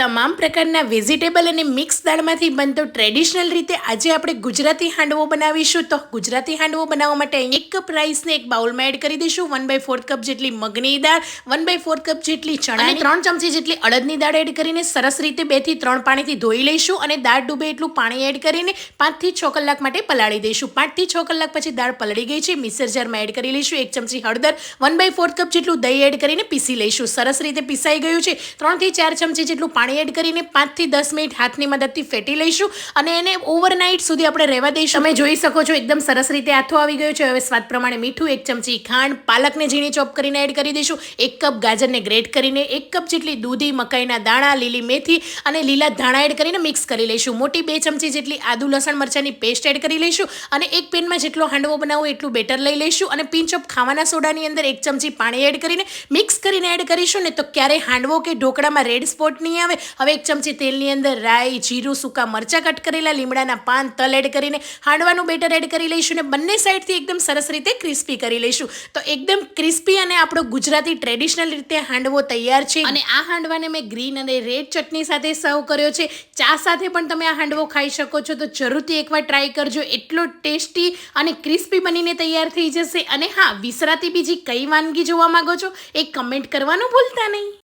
તમામ પ્રકારના વેજીટેબલ અને મિક્સ દાળમાંથી બનતો ટ્રેડિશનલ રીતે આજે આપણે ગુજરાતી હાંડવો બનાવીશું. તો ગુજરાતી હાંડવો બનાવવા માટે એક કપ રાઈસને એક બાઉલમાં એડ કરી દઈશું. વન બાય ફોર કપ જેટલી મગની દાળ વન બાય ફોર કપ જેટલી ચણા ત્રણ ચમચી જેટલી અડદની દાળ એડ કરીને સરસ રીતે બેથી ત્રણ પાણીથી ધોઈ લઈશું અને દાળ ડૂબે એટલું પાણી એડ કરીને પાંચથી છ કલાક માટે પલાળી દઈશું. પાંચથી છ કલાક પછી દાળ પલળી ગઈ છે. મિક્સર જારમાં એડ કરી લઈશું. એક ચમચી હળદર વન બાય ફોર કપ જેટલું દહીં એડ કરીને પીસી લઈશું. સરસ રીતે પીસાઈ ગયું છે. ત્રણથી ચાર ચમચી જેટલું પાણી એડ કરીને પાંચથી દસ મિનિટ હાથની મદદથી ફેટી લઈશું અને એને ઓવરનાઇટ સુધી આપણે રહેવા દઈશું. તમે જોઈ શકો છો એકદમ સરસ રીતે આથો આવી ગયો છે. હવે સ્વાદ પ્રમાણે મીઠું, એક ચમચી ખાંડ, પાલકને ઝીણી ચોપ કરીને એડ કરી દઈશું. એક કપ ગાજરને ગ્રેટ કરીને એક કપ જેટલી દૂધી, મકાઈના દાણા, લીલી મેથી અને લીલા ધાણા એડ કરીને મિક્સ કરી લઈશું. મોટી બે ચમચી જેટલી આદુ, લસણ, મરચાંની પેસ્ટ એડ કરી લઈશું અને એક પેનમાં જેટલો હાંડવો બનાવો એટલું બેટર લઈ લઈશું અને પિંચ ઓફ ખાવાના સોડાની અંદર એક ચમચી પાણી એડ કરીને મિક્સ કરીને એડ કરીશું. ને તો ક્યારેય હાંડવો કે ઢોકળામાં રેડ સ્પોટ નહીં હવે એક ચમચી તેલની અંદર રાઈ, જીરું, સૂકા મરચાં કટ કરેલા, લીમડાના પાન તલ એડ કરીને હાંડવાનું બેટર એડ કરી લઈશું ને બંને સાઈડથી એકદમ સરસ રીતે ક્રિસ્પી કરી લઈશું. તો એકદમ ક્રિસ્પી અને આપણો ગુજરાતી ટ્રેડિશનલ રીતે હાંડવો તૈયાર છે. અને આ હાંડવાને મેં ગ્રીન અને રેડ ચટણી સાથે સર્વ કર્યો છે. ચા સાથે પણ તમે આ હાંડવો ખાઈ શકો છો. તો જરૂરથી એકવાર ટ્રાય કરજો. એટલો ટેસ્ટી અને ક્રિસ્પી બનીને તૈયાર થઈ જશે. અને હા, વિસરાતી બીજી કઈ વાનગી જોવા માંગો છો? એ કમેન્ટ કરવાનું ભૂલતા નહીં.